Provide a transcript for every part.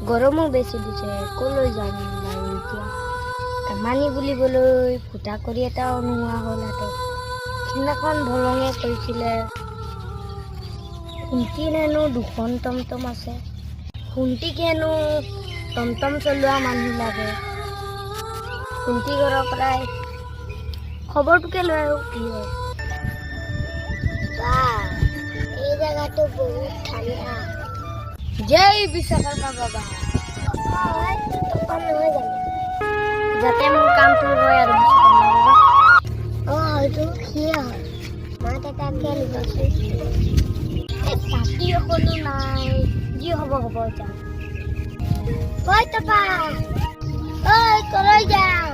গৰমো বেছি দিছে ক'লৈ যাম বাৰু এতিয়া। কামানি বুলিবলৈ ফুটা কৰি এটাও নোহোৱা হ'ল হাতত সিদিনাখন ভলঙে কৈছিলে শুন্তি হেনো দুখন টমটম আছে। শুন্তিক হেনো টমটম চলোৱা মানুহ লাগে? শুন্তি ঘৰৰ পৰাই খবৰটোকে লৈ আহোঁ, কি হয়। এই জেগাটো বহুত ঠাণ্ডা। জয় বিশ্বকৰ্মা বাবা। যাতে মোৰ কামটো হয় আৰু বিশ্বকৰ্মা বাবা। অঁ হয়তো সিয়ে হয়। মাত এটাকে আনিবাচোন এই চাকি এখনও নাই। যি হ'ব হ'ব তপা ঐ কলৈ যাওঁ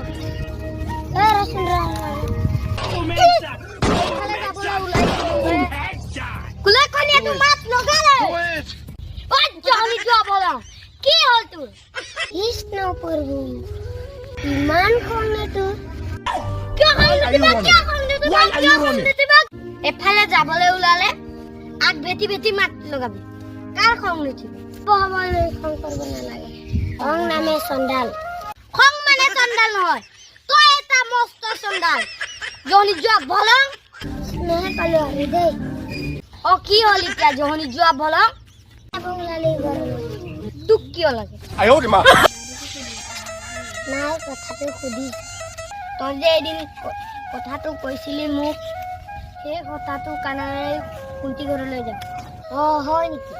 ঐ ৰচোন ৰ এইফালে যাবলৈ ওলাইছিলোঁ কোলে মাত যোৱা বলা কি হ'ল তোৰ কৃষ্ণ প্ৰভু ইমান এফালে যাবলৈ ওলালে আগ বেটি বেটি মাত লগাবি। কাৰ খং নুঠিবি সময় খং কৰিব নালাগে খং নামে চণ্ডাল। খং মানে চণ্ডাল নহয় তই এটা মস্ত চণ্ডাল। জহনি যোৱা বলং। স্নেহ পালো আৰু দেই। অ কি হ'ল এতিয়া? জহনি যোৱা বলং। তোক কিয় লাগে। নাই কথাটো সুধি। তই যে এদিন কথাটো কৈছিলি মোক সেই কথাটো কাণেৰে কুন্তি ঘৰলৈ যাম অঁ হয় নেকি?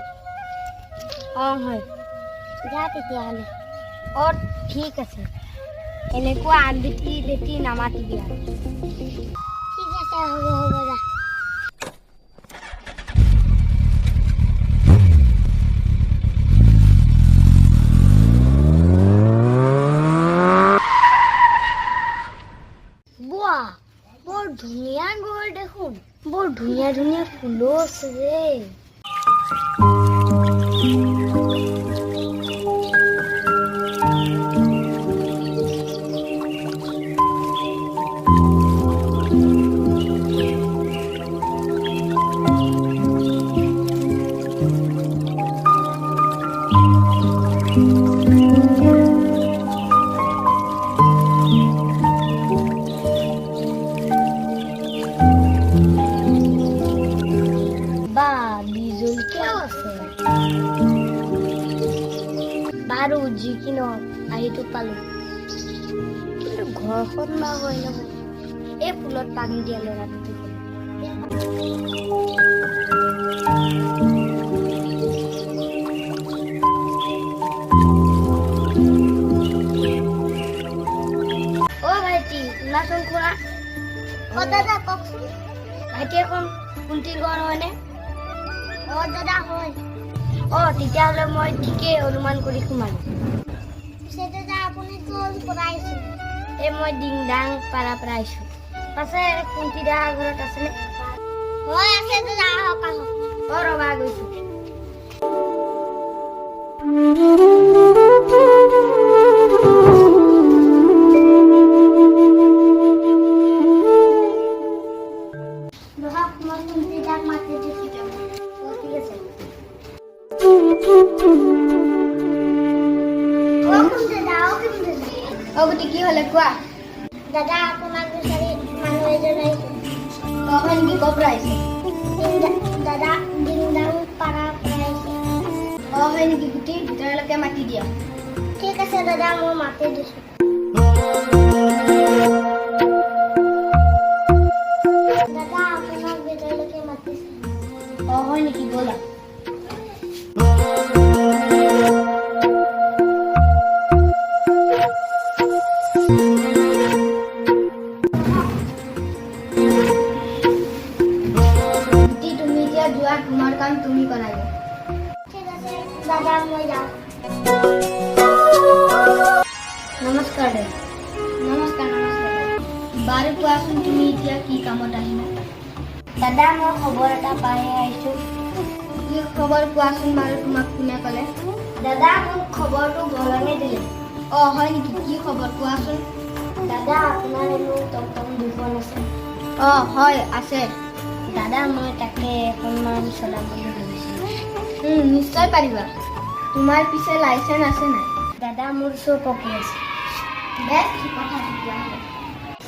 অঁ হয়। যা তেতিয়াহ'লে। অঁ ঠিক আছে। এনেকুৱা আন বেটি বেটি নামাতিবি আৰু। ঠিক আছে হ'ব হ'ব যা। বা বাৰু যি কি নহওক আহিটো পালো। কিন্তু ঘৰখন বা হয় নহয় এই ফুলত পানী দিয়া ল'ৰাটো অ' ভাইটি, শুনাচোন খুৰা। অ' দাদা, কওকচোন। ভাইটি এখন কুন্তিৰ ঘৰ হয়নে? অ' দাদা, হয়। অ' তেতিয়াহ'লে মই ঠিকেই অনুমান কৰি সোমালোঁ পিছে আপুনি ক'ৰ পৰা আহিছে এই মই ডিংডাং পাৰাৰ পৰা আহিছোঁ। পাছে কুন্তি দা ঘৰত আছেনে? হয় আছে দাদা আহক আহক। অ' ৰবা গৈছোঁ। অ গুটি কি হ'লে কোৱা? দাদা আপোনাক বিচাৰি মানুহ এজন আহিছে। অ কি ক'ৰ আহিছে? দাদা ডিংডাং পৰা আহিছে। অ হয় নেকি গুটি ভিতৰলৈকে মাতি দিয়া? ঠিক আছে দাদা মই মাতি দিছোঁ। তোমাৰ কাম তুমি কৰাগে ঠিক আছে দাদা মই যাওঁ। নমস্কাৰ দে নমস্কাৰ নমস্কাৰ কোৱাচোন তুমি এতিয়া কি কামত আহিলা? দাদা মই খবৰ এটা পাই আহিছোঁ। কি খবৰ কোৱাচোন বাৰু তোমাক কোনে ক'লে? দাদা মোক খবৰটো বলঙে দিলে। অঁ হয় নেকি? কি খবৰ কোৱাচোন দাদা আপোনাৰ হেনো টমটম দুখন আছে। অঁ হয় আছে। দাদা মই তাকে এখনমান চলাম বুলি ভাবিছোঁ। নিশ্চয় পাৰিবা। তোমাৰ পিছে লাইচেঞ্চ আছে নাই? দাদা মোৰ চব পকি আছে। বেছ কথা তেতিয়াহ'লে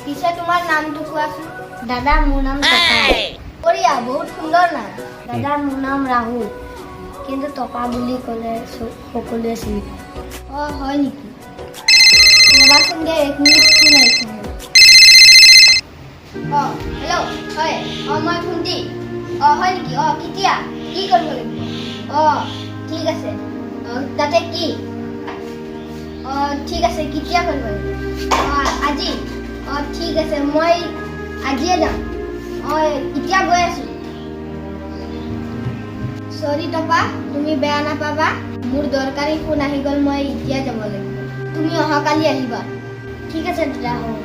পিছে তোমাৰ নামটো কোৱাচোন? দাদা মোৰ নাম বঢ়িয়া বহুত সুন্দৰ নাম। দাদা মোৰ নাম ৰাহুল। কিন্তু টপা বুলি ক'লে সকলোৱে চিনি পায়। অঁ হয় নেকি? ৰ'বাচোন দে এক মিনিট ফোন আহিছে তাতে কি? ঠিক আছে, কেতিয়া কৰিব? আজি? অঁ ঠিক আছে, মই আজিয়ে যাম। অঁ এতিয়া গৈ আছোঁ। চৰি টপা, তুমি বেয়া নাপাবা। মোৰ দৰকাৰী ফোন আহি গ'ল, মই এতিয়া যাব লাগিব। তুমি অহাকালি আহিবা। ঠিক আছে দাদা হ'ব